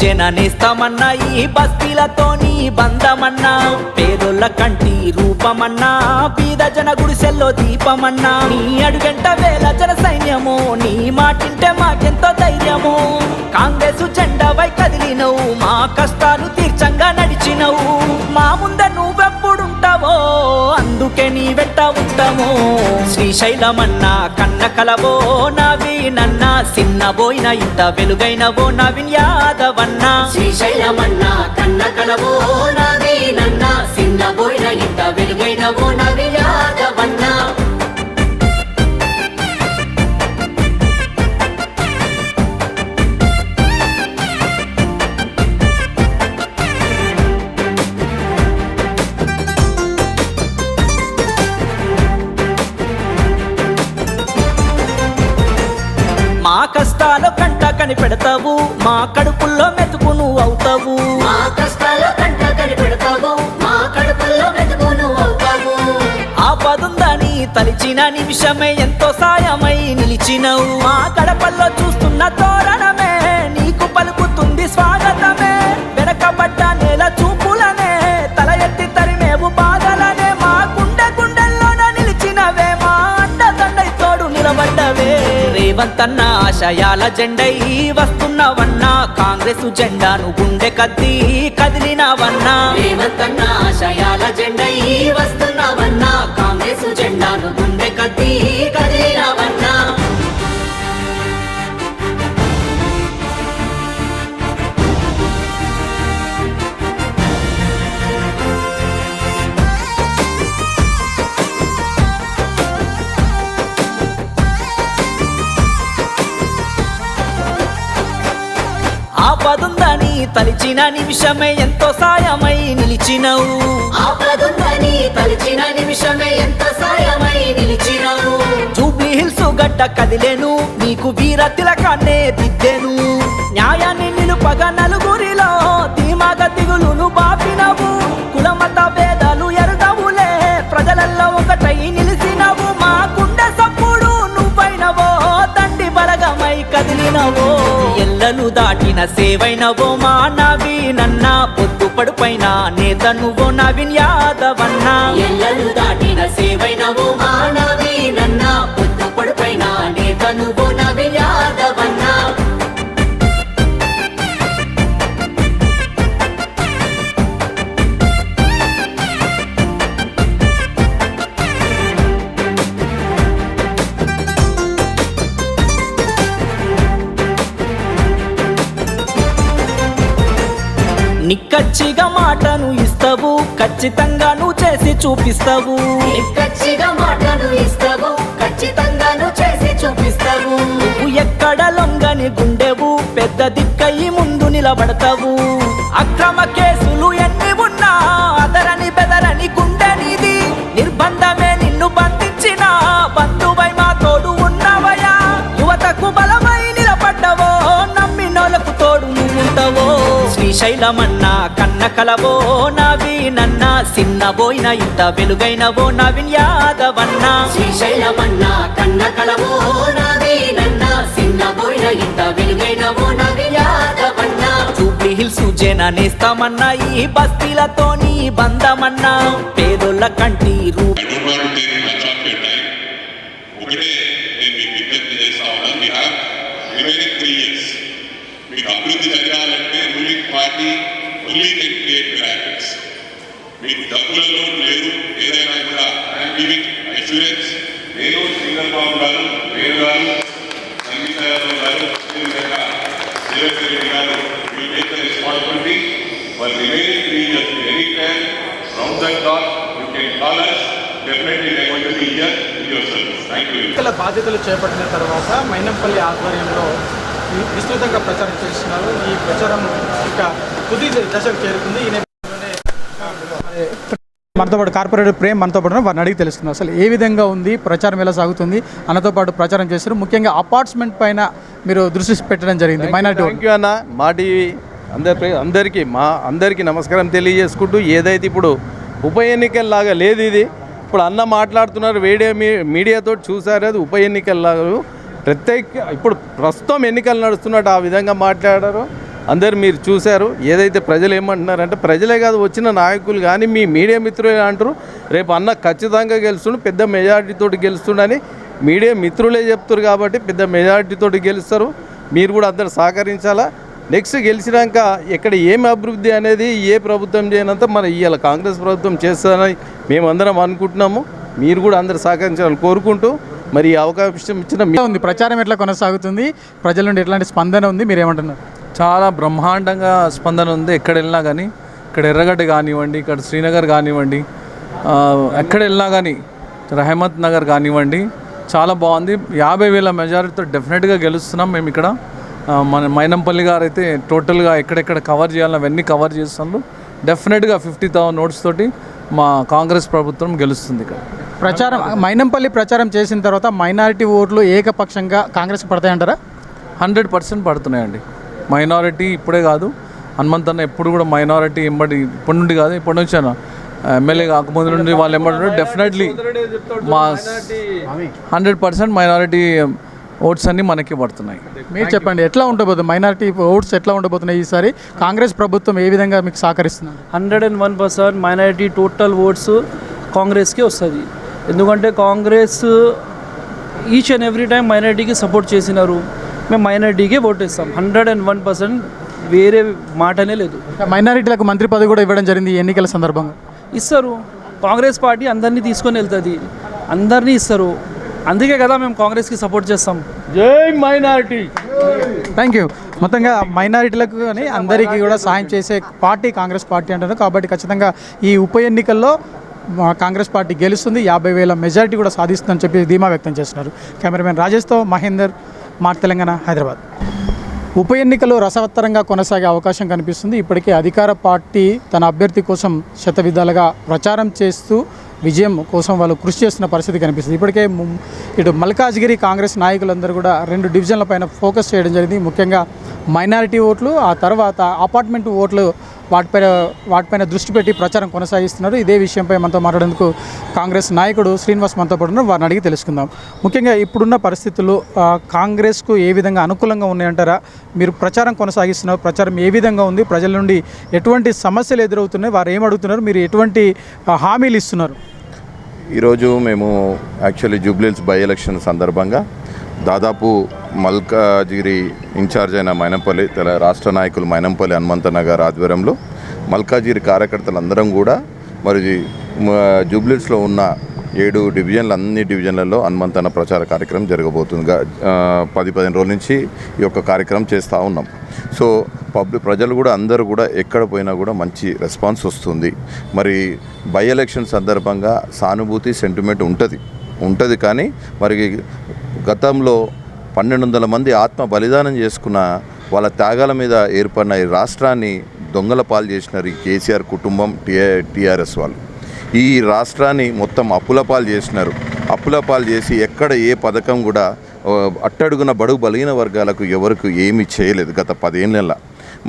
జననేస్తామన్నా ఈ బస్తీలతోని బంధమన్నా. పేదోళ్ళ కంటి రూపమన్నా బీద జన గుడిసెల్లో దీపమన్నా. నీ అడుగంట వేల జన సైన్యము నీ మాటింటే మాకెంతో ధైర్యము. కాంగ్రెస్ చెండవై కదిలినవు మా కష్టాలు తీర్చంగా నడిచినవు. మా ముంద కలవో అందుకే నీ వెంట ఉంటాము. శ్రీశైలమన్నా కన్న కలవో? నవి నన్న సిన్నబోయిన ఇంత వెలుగైనవో? నవిన్ యాదవన్నా. శ్రీశైలమన్నా కన్న కలవో? నాది నన్న సిన్న బోయిన ఇంత వెలుగైనవో? నవి యాదవన్నా తలిచిన నిమిషమే ఎంతో సాయమై నిలిచినవు. మా కడపల్లో చూస్తున్న తోరణమే నీకు పలుకుతుంది స్వాగతమే. వెనకబడ్డ నేల చూపులనే తల ఎత్తి తరిమేవు బాధలనే. మా గుండె గుండెల్లోన నిలిచినవే మా అండదండై తోడు నిలబడ్డవే. రేవంతన్న ఆశయాల జెండై వస్తున్నవన్నా కాంగ్రెస్ జెండాను గుండె కద్ది కదిలినవన్నా. రేవంతన్న ఆశయాల జెండై వస్తున్నావన్నా జెండాను గుండె కట్టి తలిచిన నిమిషమే ఎంతో సాయమై నిలిచినవు. ఆపదుందని తలిచిన నిమిషమే ఎంత సాయమై నిలిచినావు. జూబ్లీ హిల్స్ గడ్డ కదిలేను నీకు వీర తిలకాన్నే దిద్దెను. న్యాయాన్ని నిలుపగా నలుగురిలో నాయన సేవైనవో మా నవీనన్న పొద్దు పడుపైన నేత నువ్వో నవీన్ యాదవన్నా. ఎల్లలు దాటిన సేవైనవో మా నన్న నిక్కచ్చిగా మాటను ఇస్తావు ఖచ్చితంగా నువ్వు చేసి చూపిస్తావు. నిక్కచ్చిగా మాటలు ఇస్తావు ఖచ్చితంగా నువ్వు చేసి చూపిస్తావు. నువ్వు ఎక్కడ లొంగని గుండెవు పెద్ద దిక్కయి ముందు నిలబడతావు. అక్రమ కేసులు ఎన్ని ఉన్నా అదరని బెదరని గుండె నీది. నిర్బంధమే నిన్ను బంధించిన బంధువై మా తోడు ఉన్నవయా యువతకు బలమై నిలబడ్డవో నమ్మినోలకు తోడు నువ్వుంటావో శ్రీశైలమన్నా కన్న కలవో నవీనన్న సిన్నబోయిన ఇంత వెలుగైనవో నవీన్ యాదవన్నా. శ్రీశైలమన్నా కన్న కలవో నాది నన్న సిన్న బోయిన ఇంత వెలుగైనవో నవి యాదవన్నా. జూబ్లీ హిల్స్ జననేస్తామన్నా ఈ బస్తీలతోని బంధమన్నా. పేదోళ్ళ కంటి రూప మీకు అభివృద్ధి జరగాలంటే ruling party only create miracles మీకు డబ్బులలో లేదు ఏదైనా కూడా ఐఎమ్ గివింగ్ నేను సింగల్ బాబు గారు నేను గారు సంగీత యాదవ్ గారు శ్రీధర్ రెడ్డి గారు will take the responsibility for remaining three years any time round the clock you can call us definitely బాధ్యతలు చేపట్టిన తర్వాత మైనంపల్లి ఆధ్వర్యంలో విస్తృతంగా ప్రచారం చేస్తున్నారు. ఈ ప్రచారం ఇక తుది దశకు చేరుకుంది. ఈ నేపథ్యంలోనే మనతో పాటు కార్పొరేటర్ ప్రేమ్ మనతో పాటు. వారిని అడిగి తెలుసుకుందాం. అసలు ఏ విధంగా ఉంది? ప్రచారం ఎలా సాగుతుంది? అన్నతో పాటు ప్రచారం చేస్తారు ముఖ్యంగా అపార్ట్మెంట్ పైన మీరు దృష్టి పెట్టడం జరిగింది. మైనారిటీ అన్న. మా టీవీ అందరి అందరికీ మా అందరికీ నమస్కారం తెలియజేసుకుంటూ ఏదైతే ఇప్పుడు ఉప ఎన్నికల్లాగా లేదు ఇది. ఇప్పుడు అన్న మాట్లాడుతున్నారు. వేడియో మీ మీడియాతో చూసారు అది ఉప ఎన్నికల్లాగా. ప్రత్యేక ఇప్పుడు ప్రస్తుతం ఎన్నికలు నడుస్తున్నట్టు ఆ విధంగా మాట్లాడారు. అందరు మీరు చూశారు. ఏదైతే ప్రజలు ఏమంటున్నారంటే ప్రజలే కాదు వచ్చిన నాయకులు కానీ మీ మీడియా మిత్రులే అంటారు రేపు అన్న ఖచ్చితంగా గెలుస్తుండు పెద్ద మెజారిటీతో గెలుస్తుండని మీడియా మిత్రులే చెప్తారు కాబట్టి పెద్ద మెజారిటీతో గెలుస్తారు. మీరు కూడా అందరు సహకరించాలా? నెక్స్ట్ గెలిచినాక ఇక్కడ ఏమి అభివృద్ధి అనేది ఏ ప్రభుత్వం చేయనంత మన ఇవాళ కాంగ్రెస్ ప్రభుత్వం చేస్తుందని మేమందరం అనుకుంటున్నాము. మీరు కూడా అందరు సహకరించాలని కోరుకుంటూ మరి ఈ అవకాశం ఇచ్చిన ఉంది. ప్రచారం ఎట్లా కొనసాగుతుంది? ప్రజల నుండి ఎట్లాంటి స్పందన ఉంది? మీరు ఏమంటున్నారు చాలా బ్రహ్మాండంగా స్పందన ఉంది. ఎక్కడ వెళ్ళినా కానీ ఇక్కడ ఎర్రగడ్డ కానివ్వండి ఇక్కడ శ్రీనగర్ కానివ్వండి ఎక్కడ వెళ్ళినా కానీ రహమత్ నగర్ కానివ్వండి చాలా బాగుంది. యాభై వేల మెజారిటీతో డెఫినెట్గా గెలుస్తున్నాం మేము ఇక్కడ. మన మైనంపల్లి గారు అయితే టోటల్గా ఎక్కడెక్కడ కవర్ చేయాలని అవన్నీ కవర్ చేస్తున్నారు. డెఫినెట్గా ఫిఫ్టీ థౌసండ్ నోట్స్ తోటి మా కాంగ్రెస్ ప్రభుత్వం గెలుస్తుంది ఇక్కడ. ప్రచారం మైనంపల్లి ప్రచారం చేసిన తర్వాత మైనారిటీ ఓట్లు ఏకపక్షంగా కాంగ్రెస్ పడతాయంటారా హండ్రెడ్ పర్సెంట్ పడుతున్నాయండి. మైనారిటీ ఇప్పుడే కాదు హనుమంతన్న ఎప్పుడు కూడా మైనారిటీ ఎంబడి ఇప్పటి నుండి కాదు ఇప్పటి నుంచి అన్న. ఎమ్మెల్యే కాకముందు నుండి వాళ్ళు ఎంబడి డెఫినెట్లీ మా హండ్రెడ్ పర్సెంట్ మైనారిటీ ఓట్స్ అన్నీ మనకి పడుతున్నాయి. మీరు చెప్పండి ఎట్లా ఉండబోతుంది? మైనారిటీ ఓట్స్ ఎట్లా ఉండబోతున్నాయి ఈసారి? కాంగ్రెస్ ప్రభుత్వం ఏ విధంగా మీకు సహకరిస్తున్నారు hundred and one percent minority total votes కాంగ్రెస్కి వస్తుంది. ఎందుకంటే Congress each and every time మైనారిటీకి support చేసినారు. మేము మైనారిటీకే ఓట్ వేస్తాం. హండ్రెడ్ అండ్ వన్ పర్సెంట్ వేరే మాటనే లేదు. మైనారిటీలకు మంత్రి పదవి కూడా ఇవ్వడం జరిగింది ఈ ఎన్నికల సందర్భంగా. ఇస్తారు. కాంగ్రెస్ పార్టీ అందరినీ తీసుకొని వెళ్తుంది. అందరినీ ఇస్తారు. అందుకే కదా మేము కాంగ్రెస్కి సపోర్ట్ చేస్తాం. జై మైనారిటీ! థ్యాంక్ యూ మొత్తంగా మైనారిటీలకు కానీ అందరికీ కూడా సాయం చేసే పార్టీ కాంగ్రెస్ పార్టీ అంటారు కాబట్టి ఖచ్చితంగా ఈ ఉప ఎన్నికల్లో కాంగ్రెస్ పార్టీ గెలుస్తుంది యాభై వేల మెజారిటీ కూడా సాధిస్తుందని చెప్పి ధీమా వ్యక్తం చేస్తున్నారు. కెమెరామెన్ రాజేష్తో మహేందర్ మా తెలంగాణ హైదరాబాద్. ఉప ఎన్నికలు రసవత్తరంగా కొనసాగే అవకాశం కనిపిస్తుంది. ఇప్పటికే అధికార పార్టీ తన అభ్యర్థి కోసం శతవిధాలుగా ప్రచారం చేస్తూ విజయం కోసం వాళ్ళు కృషి చేస్తున్న పరిస్థితి కనిపిస్తుంది. ఇప్పటికే ఇటు మల్కాజ్గిరి కాంగ్రెస్ నాయకులందరూ కూడా రెండు డివిజన్ల పైన ఫోకస్ చేయడం జరిగింది. ముఖ్యంగా మైనారిటీ ఓట్లు ఆ తర్వాత అపార్ట్మెంట్ ఓట్లు వాటిపైన వాటిపైన దృష్టి పెట్టి ప్రచారం కొనసాగిస్తున్నారు. ఇదే విషయంపై మనతో మాట్లాడేందుకు కాంగ్రెస్ నాయకుడు శ్రీనివాస్ మనతో పాటు వారిని అడిగి తెలుసుకుందాం. ముఖ్యంగా ఇప్పుడున్న పరిస్థితులు కాంగ్రెస్కు ఏ విధంగా అనుకూలంగా ఉన్నాయంటారా? మీరు ప్రచారం కొనసాగిస్తున్నారు. ప్రచారం ఏ విధంగా ఉంది? ప్రజల నుండి ఎటువంటి సమస్యలు ఎదురవుతున్నాయి? వారు ఏం అడుగుతున్నారు? మీరు ఎటువంటి హామీలు ఇస్తున్నారు? ఈరోజు మేము యాక్చువల్లీ జూబ్లీల్స్ బై ఎలక్షన్ సందర్భంగా దాదాపు మల్కాజిగిరి ఇన్ఛార్జ్ అయిన మైనంపల్లి తెల రాష్ట్ర నాయకులు మైనంపల్లి హనుమంతన్న గారి ఆధ్వర్యంలో మల్కాజిగిరి కార్యకర్తలందరం కూడా మరి మ- ఉన్న ఏడు డివిజన్లు అన్ని డివిజన్లలో హనుమంతన్న ప్రచార కార్యక్రమం జరగబోతుంది. పది పదిహేను రోజుల నుంచి ఈ యొక్క కార్యక్రమం చేస్తూ ఉన్నాం. సో పబ్లిక్ ప్రజలు కూడా అందరూ కూడా ఎక్కడ పోయినా కూడా మంచి రెస్పాన్స్ వస్తుంది. మరి బై ఎలక్షన్ సందర్భంగా సానుభూతి సెంటిమెంట్ ఉంటుంది. ఉంటుంది కానీ మరి గతంలో పన్నెండు వందల మంది ఆత్మ బలిదానం చేసుకున్న వాళ్ళ త్యాగాల మీద ఏర్పడిన ఈ రాష్ట్రాన్ని దొంగల పాలు చేసినారు ఈ కేసీఆర్ కుటుంబం టీఆ టీఆర్ఎస్ వాళ్ళు. ఈ రాష్ట్రాన్ని మొత్తం అప్పుల పాలు చేసినారు. అప్పుల పాలు చేసి ఎక్కడ ఏ పథకం కూడా అట్టడుగున బడుగు బలిగిన వర్గాలకు ఎవరికి ఏమీ చేయలేదు గత పదేళ్ళ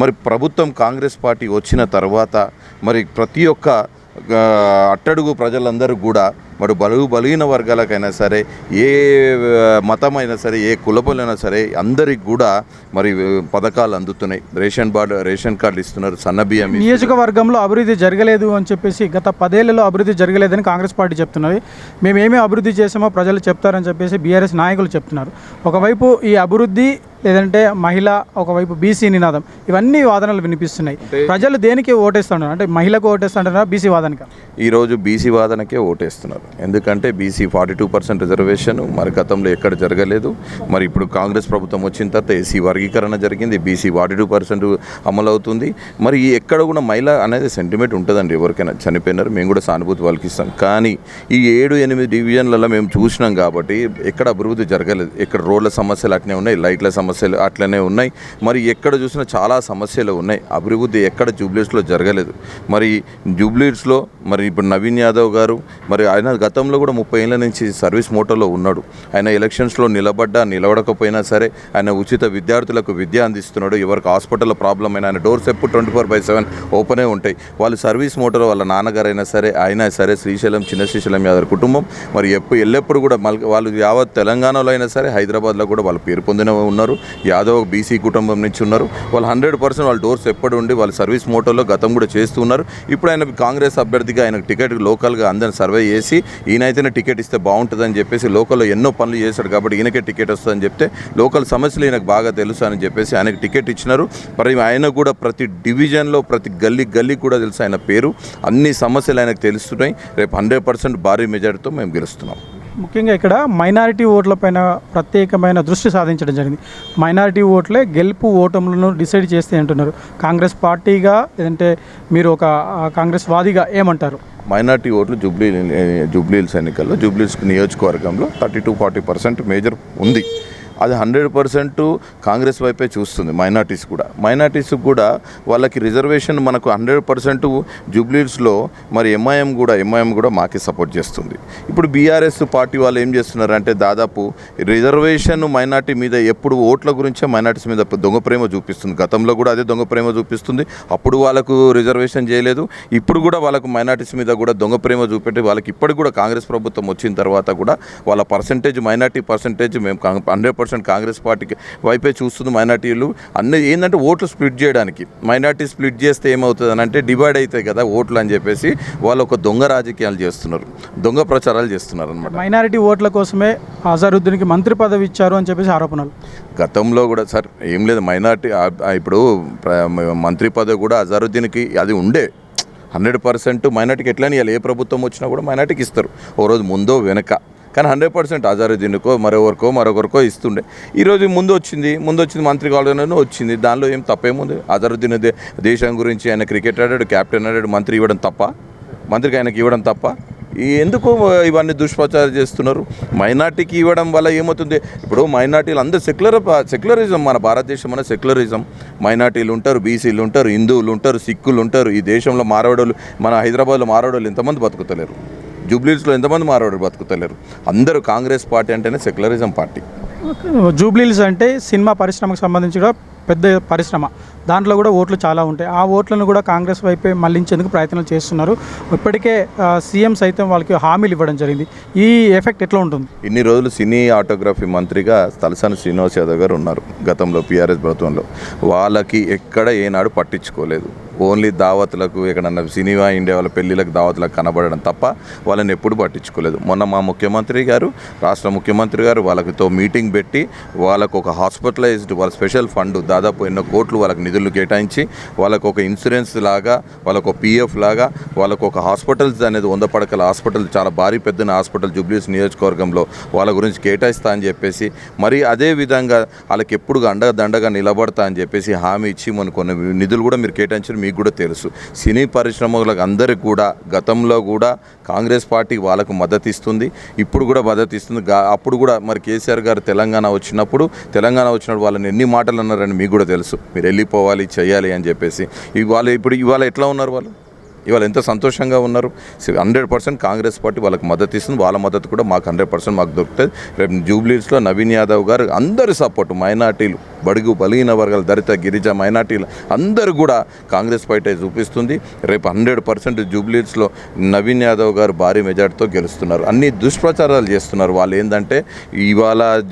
మరి ప్రభుత్వం కాంగ్రెస్ పార్టీ వచ్చిన తర్వాత మరి ప్రతి ఒక్క అట్టడుగు ప్రజలందరూ కూడా మరి బలుగు బలహీన వర్గాలకైనా సరే ఏ మతమైనా సరే ఏ కులపులైనా సరే అందరికి కూడా మరి పథకాలు అందుతున్నాయి. రేషన్ కార్డు రేషన్ కార్డులు ఇస్తున్నారు సన్న బియ్యం ఇస్తున్నారు. నియోజకవర్గంలో అభివృద్ధి జరగలేదు అని చెప్పేసి గత పదేళ్ళలో అభివృద్ధి జరగలేదని కాంగ్రెస్ పార్టీ చెప్తున్నది. మేము ఏమీ అభివృద్ధి చేసామో ప్రజలు చెప్తారని చెప్పేసి బీఆర్ఎస్ నాయకులు చెప్తున్నారు. ఒకవైపు ఈ అభివృద్ధి లేదంటే మహిళ ఒకవైపు బీసీ నినాదం ఇవన్నీ వాదనలు వినిపిస్తున్నాయి. ప్రజలు దేనికి ఓటేస్తున్నారు అంటే మహిళకు ఓటేస్తుంటారా బీసీ వాదనక? ఈరోజు బీసీ వాదనకే ఓటేస్తున్నారు. ఎందుకంటే BC forty two percent reservation మరి గతంలో ఎక్కడ జరగలేదు. మరి ఇప్పుడు కాంగ్రెస్ ప్రభుత్వం వచ్చిన తర్వాత ఏసీ వర్గీకరణ జరిగింది బీసీ ఫార్టీ టూ పర్సెంట్ అమలవుతుంది. మరి ఎక్కడ కూడా మహిళ అనేది సెంటిమెంట్ ఉంటుందండి ఎవరికైనా. చనిపోయినారు మేము కూడా సానుభూతి వాళ్ళకి ఇస్తాం కానీ ఈ ఏడు ఎనిమిది డివిజన్లలో మేము చూసినాం కాబట్టి ఎక్కడ అభివృద్ధి జరగలేదు. ఇక్కడ రోడ్ల సమస్యలు అట్లనే ఉన్నాయి లైట్ల సమస్యలు అట్లనే ఉన్నాయి. మరి ఎక్కడ చూసినా చాలా సమస్యలు ఉన్నాయి. అభివృద్ధి ఎక్కడ జూబ్లీస్లో జరగలేదు. మరి జూబ్లీస్లో మరి ఇప్పుడు నవీన్ యాదవ్ గారు మరి ఆయన గతంలో కూడా ముప్పై ఏళ్ళ నుంచి సర్వీస్ మోటోలో ఉన్నాడు. ఆయన ఎలక్షన్స్లో నిలబడ్డా నిలబడకపోయినా సరే ఆయన ఉచిత విద్యార్థులకు విద్య అందిస్తున్నాడు. ఎవరికి హాస్పిటల్ ప్రాబ్లం అయినా ఆయన డోర్స్ ఎప్పుడు ట్వంటీ ఫోర్ బై సెవెన్ ఓపెనే ఉంటాయి. వాళ్ళు సర్వీస్ మోటార్ వాళ్ళ నాన్నగారైనా సరే అయినా సరే శ్రీశైలం చిన్న శ్రీశైలం యాదవ్ కుటుంబం. మరి ఎప్పుడు ఎల్లప్పుడు కూడా మల్ వాళ్ళు యావత్ తెలంగాణలో అయినా సరే హైదరాబాద్లో కూడా వాళ్ళు పేరు పొందిన ఉన్నారు. యాదవ్ బీసీ కుటుంబం నుంచి ఉన్నారు. వాళ్ళు హండ్రెడ్ పర్సెంట్ వాళ్ళ డోర్స్ ఎప్పుడు ఉండి వాళ్ళ సర్వీస్ మోటోలో గతం కూడా చేస్తూ ఉన్నారు. ఇప్పుడు ఆయన కాంగ్రెస్ అభ్యర్థిగా ఆయన టికెట్ లోకల్గా అందరిని సర్వే చేసి ఈయనైతేనే టికెట్ ఇస్తే బాగుంటుందని చెప్పేసి లోకల్లో ఎన్నో పనులు చేశాడు కాబట్టి ఈయనకే టికెట్ వస్తుందని చెప్తే లోకల్ సమస్యలు ఈయనకు బాగా తెలుసు అని చెప్పేసి ఆయనకు టికెట్ ఇచ్చినారు. మరి ఆయన కూడా ప్రతి డివిజన్లో ప్రతి గల్లీ గల్లీ కూడా తెలుసు ఆయన పేరు. అన్ని సమస్యలు ఆయనకు తెలుస్తున్నాయి. రేపు హండ్రెడ్ పర్సెంట్ భారీ మెజార్టీతో మేము గెలుస్తున్నాం. ముఖ్యంగా ఇక్కడ మైనారిటీ ఓట్లపైన ప్రత్యేకమైన దృష్టి సాధించడం జరిగింది. మైనారిటీ ఓట్లే గెలుపు ఓటములను డిసైడ్ చేస్తే అంటున్నారు కాంగ్రెస్ పార్టీగా లేదంటే మీరు ఒక కాంగ్రెస్ వాదిగా ఏమంటారు? మైనార్టీ ఓట్లు జూబ్లీ జూబ్లీహిల్స్ ఎన్నికల్లో జూబ్లీహిల్స్ నియోజకవర్గంలో thirty to forty percent major ఉంది. అది హండ్రెడ్ పర్సెంట్ కాంగ్రెస్ వైపే చూస్తుంది మైనార్టీస్ కూడా. మైనార్టీస్ కూడా వాళ్ళకి రిజర్వేషన్ మనకు హండ్రెడ్ పర్సెంట్ జూబ్లీస్లో మరి ఎంఐఎం కూడా ఎంఐఎం కూడా మాకే సపోర్ట్ చేస్తుంది. ఇప్పుడు బీఆర్ఎస్ పార్టీ వాళ్ళు ఏం చేస్తున్నారు అంటే దాదాపు రిజర్వేషన్ మైనార్టీ మీద ఎప్పుడు ఓట్ల గురించే మైనార్టీస్ మీద దొంగ ప్రేమ చూపిస్తుంది. గతంలో కూడా అదే దొంగ ప్రేమ చూపిస్తుంది. అప్పుడు వాళ్ళకు రిజర్వేషన్ చేయలేదు. ఇప్పుడు కూడా వాళ్ళకు మైనార్టీస్ మీద కూడా దొంగ ప్రేమ చూపెట్టి వాళ్ళకి ఇప్పటికి కూడా కాంగ్రెస్ ప్రభుత్వం వచ్చిన తర్వాత కూడా వాళ్ళ పర్సంటేజ్ మైనార్టీ పర్సంటేజ్ మేము హండ్రెడ్ పర్సెంట్ కాంగ్రెస్ పార్టీకి వైపే చూస్తుంది మైనార్టీలు. అన్ని ఏంటంటే ఓట్లు స్ప్లిట్ చేయడానికి. మైనార్టీ స్ప్లిట్ చేస్తే ఏమవుతుంది అని అంటే డివైడ్ అవుతాయి కదా ఓట్లు అని చెప్పేసి వాళ్ళు ఒక దొంగ రాజకీయాలు చేస్తున్నారు. దొంగ ప్రచారాలు చేస్తున్నారు అనమాట మైనారిటీ ఓట్ల కోసమే అజరుద్దీన్కి మంత్రి పదవి ఇచ్చారు అని చెప్పేసి ఆరోపణలు. గతంలో కూడా సార్ ఏం లేదు మైనార్టీ ఇప్పుడు మంత్రి పదవి కూడా అజరుద్దీన్కి అది ఉండే. హండ్రెడ్ పర్సెంట్ మైనార్టీకి ఇవ్వాలి ఏ ప్రభుత్వం వచ్చినా కూడా మైనార్టీకి ఇస్తారు. ఓ రోజు ముందో వెనక. కానీ హండ్రెడ్ పర్సెంట్ అజరుద్దీన్కో మరొకరికో మరొకరికో ఇస్తుండే. ఈరోజు ముందు వచ్చింది ముందు వచ్చింది మంత్రి కావాలని వచ్చింది. దానిలో ఏం తప్పేముంది? అజరుద్దీన్ దేశం గురించి ఆయన క్రికెట్ ఆడాడు కెప్టెన్ ఆడాడు మంత్రి ఇవ్వడం తప్ప? మంత్రికి ఆయనకి ఇవ్వడం తప్ప? ఎందుకు ఇవన్నీ దుష్ప్రచారం చేస్తున్నారు? మైనార్టీకి ఇవ్వడం వల్ల ఏమవుతుంది? ఇప్పుడు మైనార్టీలు అందరూ సెక్యులర్ సెక్యులరిజం మన భారతదేశం అనే సెక్యులరిజం. మైనార్టీలు ఉంటారు బీసీలు ఉంటారు హిందువులు ఉంటారు సిక్కులు ఉంటారు. ఈ దేశంలో మారవాడోళ్ళు మన హైదరాబాద్లో మారవాడోళ్ళు ఎంతమంది బతుకుతలేరు? జూబ్లీస్లో ఎంతమంది మారవాడు బతుకుతలేరు? అందరూ కాంగ్రెస్ పార్టీ అంటేనే సెక్యులరిజం పార్టీ. జూబ్లీస్ అంటే సినిమా పరిశ్రమకు సంబంధించి కూడా పెద్ద పరిశ్రమ. దాంట్లో కూడా ఓట్లు చాలా ఉంటాయి. ఆ ఓట్లను కూడా కాంగ్రెస్ వైపే మళ్ళించేందుకు ప్రయత్నాలు చేస్తున్నారు. ఇప్పటికే సీఎం సైతం వాళ్ళకి హామీలు ఇవ్వడం జరిగింది. ఈ ఎఫెక్ట్ ఎట్లా ఉంటుంది? ఇన్ని రోజులు సినీ ఆటోగ్రఫీ మంత్రిగా తలసాని శ్రీనివాస్ యాదవ్ గారు ఉన్నారు గతంలో పీఆర్ఎస్ ప్రభుత్వంలో. వాళ్ళకి ఎక్కడ ఏనాడు పట్టించుకోలేదు. ఓన్లీ దావతులకు ఎక్కడన్నా సినిమా ఇండియా వాళ్ళ పెళ్ళిళ్ళకి దావతులకు కనబడడం తప్ప వాళ్ళని ఎప్పుడు పట్టించుకోలేదు. మొన్న మా ముఖ్యమంత్రి గారు రాష్ట్ర ముఖ్యమంత్రి గారు వాళ్ళతో మీటింగ్ పెట్టి వాళ్ళకు ఒక హాస్పిటలైజ్డ్ వాళ్ళ స్పెషల్ ఫండ్ దాదాపు ఎన్నో కోట్లు వాళ్ళకి నిధులు కేటాయించి వాళ్ళకు ఒక ఇన్సూరెన్స్ లాగా వాళ్ళకు ఒక పిఎఫ్ లాగా వాళ్ళకు ఒక హాస్పిటల్స్ అనేది వంద పడకల హాస్పిటల్ చాలా భారీ పెద్దన హాస్పిటల్ జూబ్లీస్ నియోజకవర్గంలో వాళ్ళ గురించి కేటాయిస్తా అని చెప్పేసి మరి అదే విధంగా వాళ్ళకి ఎప్పుడు అండగా దండగా నిలబడతా అని చెప్పేసి హామీ ఇచ్చి మన కొన్ని నిధులు కూడా మీరు కేటాయించారు మీకు కూడా తెలుసు. సినీ పరిశ్రమలకు అందరికి కూడా గతంలో కూడా కాంగ్రెస్ పార్టీ వాళ్ళకు మద్దతు ఇస్తుంది ఇప్పుడు కూడా మద్దతు ఇస్తుంది. అప్పుడు కూడా మరి కేసీఆర్ గారు తెలంగాణ వచ్చినప్పుడు తెలంగాణ వచ్చినప్పుడు వాళ్ళని ఎన్ని మాటలు అన్నారని మీకు కూడా తెలుసు. మీరు వెళ్ళిపోవాలి చేయాలి అని చెప్పేసి. ఇవాళ ఇప్పుడు ఇవాళ ఎట్లా ఉన్నారు వాళ్ళు? ఇవాళ ఎంత సంతోషంగా ఉన్నారు. హండ్రెడ్ పర్సెంట్ కాంగ్రెస్ పార్టీ వాళ్ళకి మద్దతు ఇస్తుంది. వాళ్ళ మద్దతు కూడా మాకు హండ్రెడ్ పర్సెంట్ మాకు దొరుకుతుంది. రేపు జూబ్లీస్లో నవీన్ యాదవ్ గారు అందరి సపోర్ట్ మైనార్టీలు బడుగు బలహీన వర్గాలు దళిత గిరిజ మైనార్టీలు అందరూ కూడా కాంగ్రెస్ పార్టీ చూపిస్తుంది. రేపు హండ్రెడ్ పర్సెంట్ జూబ్లీస్లో నవీన్ యాదవ్ గారు భారీ మెజార్టీతో గెలుస్తున్నారు. అన్ని దుష్ప్రచారాలు చేస్తున్నారు. వాళ్ళు ఏంటంటే ఇవాళ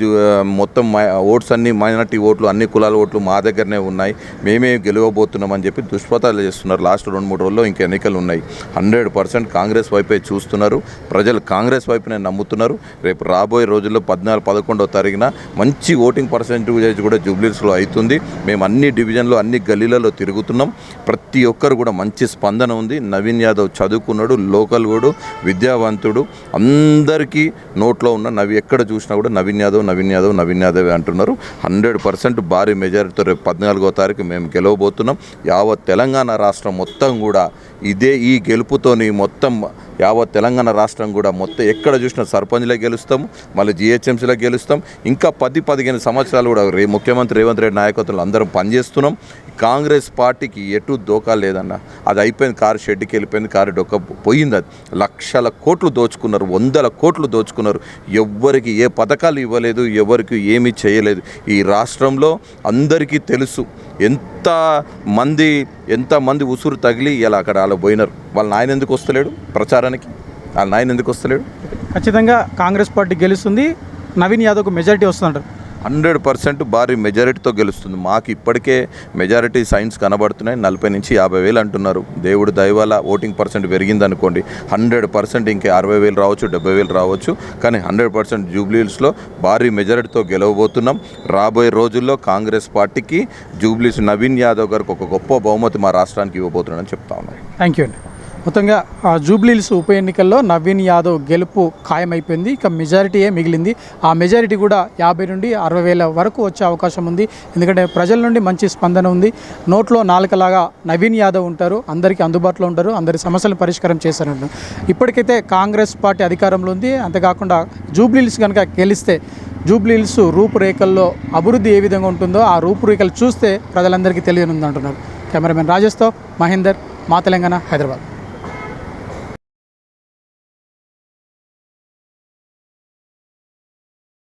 మొత్తం మై- ఓట్స్ అన్ని మైనార్టీ ఓట్లు అన్ని కులాల ఓట్లు మా దగ్గరనే ఉన్నాయి. మేమే గెలవబోతున్నామని చెప్పి దుష్ప్రచారాలు చేస్తున్నారు. లాస్ట్ రెండు మూడు రోజుల్లో ఇంకా ఎన్నికలు ఉన్నాయి హండ్రెడ్ పర్సెంట్ కాంగ్రెస్ వైపే చూస్తున్నారు. ప్రజలు కాంగ్రెస్ వైపునే నమ్ముతున్నారు. రేపు రాబోయే రోజుల్లో పద్నాలుగు పదకొండో తారీఖున మంచి ఓటింగ్ పర్సెంటేజ్ కూడా జూబ్లీస్లో అవుతుంది. మేము అన్ని డివిజన్లో అన్ని గల్లీలలో తిరుగుతున్నాం. ప్రతి ఒక్కరు కూడా మంచి స్పందన ఉంది. నవీన్ యాదవ్ చదువుకున్నాడు లోకల్ కూడా విద్యావంతుడు. అందరికీ నోట్లో ఉన్న నవి ఎక్కడ చూసినా కూడా నవీన్ యాదవ్ నవీన్ యాదవ్ నవీన్ యాదవ్ అంటున్నారు. హండ్రెడ్ పర్సెంట్ భారీ మెజారిటీతో రేపు పద్నాలుగో తారీఖు మేము గెలవబోతున్నాం. యావత్ తెలంగాణ రాష్ట్రం మొత్తం కూడా ఇదే ఈ గెలుపుతోని మొత్తం యావత్ తెలంగాణ రాష్ట్రం కూడా మొత్తం ఎక్కడ చూసినా సర్పంచ్లే గెలుస్తాం మళ్ళీ జిహెచ్ఎంసీలో గెలుస్తాం. ఇంకా పది పదిహేను సంవత్సరాలు కూడా రే ముఖ్యమంత్రి రేవంత్ రెడ్డి నాయకత్వంలో అందరం పనిచేస్తున్నాం. కాంగ్రెస్ పార్టీకి ఎటు దోకా లేదన్న అది అయిపోయింది కారు షెడ్కి వెళ్ళిపోయింది కారు డొక్క పోయింది అది. లక్షల కోట్లు దోచుకున్నారు వందల కోట్లు దోచుకున్నారు. ఎవ్వరికి ఏ పథకాలు ఇవ్వలేదు ఎవరికి ఏమీ చేయలేదు. ఈ రాష్ట్రంలో అందరికీ తెలుసు ఎంత మంది ఎంత మంది ఉసురు తగిలి ఇలా అక్కడ అలా పోయినారు. వాళ్ళ నాయన ఎందుకు వస్తలేడు? ప్రచారం ప్రచారానికి వాళ్ళ నాయన ఎందుకు వస్తలేడు? ఖచ్చితంగా కాంగ్రెస్ పార్టీ గెలుస్తుంది. నవీన్ యాదవ్కు మెజారిటీ వస్తుందంటారు. హండ్రెడ్ పర్సెంట్ భారీ మెజారిటీతో గెలుస్తుంది. మాకు ఇప్పటికే మెజారిటీ సైన్స్ కనబడుతున్నాయి. నలభై నుంచి యాభై వేలు అంటున్నారు. దేవుడు దయవల్ల ఓటింగ్ పర్సెంట్ పెరిగింది అనుకోండి హండ్రెడ్ పర్సెంట్ ఇంకా అరవై వేలు రావచ్చు డెబ్బై వేలు రావచ్చు. కానీ హండ్రెడ్ పర్సెంట్ జూబ్లీస్లో భారీ మెజారిటీతో గెలవబోతున్నాం. రాబోయే రోజుల్లో కాంగ్రెస్ పార్టీకి జూబ్లీస్ నవీన్ యాదవ్ గారికి ఒక గొప్ప బహుమతి మా రాష్ట్రానికి ఇవ్వబోతున్నాడని చెప్తా ఉన్నాం. థ్యాంక్ యూ అండి. మొత్తంగా ఆ జూబ్లీహిల్స్ ఉప ఎన్నికల్లో నవీన్ యాదవ్ గెలుపు ఖాయమైపోయింది. ఇక మెజారిటీయే మిగిలింది. ఆ మెజారిటీ కూడా యాభై నుండి అరవై వేల వరకు వచ్చే అవకాశం ఉంది. ఎందుకంటే ప్రజల నుండి మంచి స్పందన ఉంది. నోట్లో నాలుకలాగా నవీన్ యాదవ్ ఉంటారు. అందరికీ అందుబాటులో ఉంటారు. అందరి సమస్యలను పరిష్కారం చేశారంటారు ఇప్పటికైతే కాంగ్రెస్ పార్టీ అధికారంలో ఉంది. అంతేకాకుండా జూబ్లీహిల్స్ కనుక గెలిస్తే జూబ్లీహిల్స్ రూపురేఖల్లో అభివృద్ధి ఏ విధంగా ఉంటుందో ఆ రూపురేఖలు చూస్తే ప్రజలందరికీ తెలియనుంది అంటున్నారు కెమెరామెన్ రాజేష్తో మహేందర్ మా తెలంగాణ హైదరాబాద్.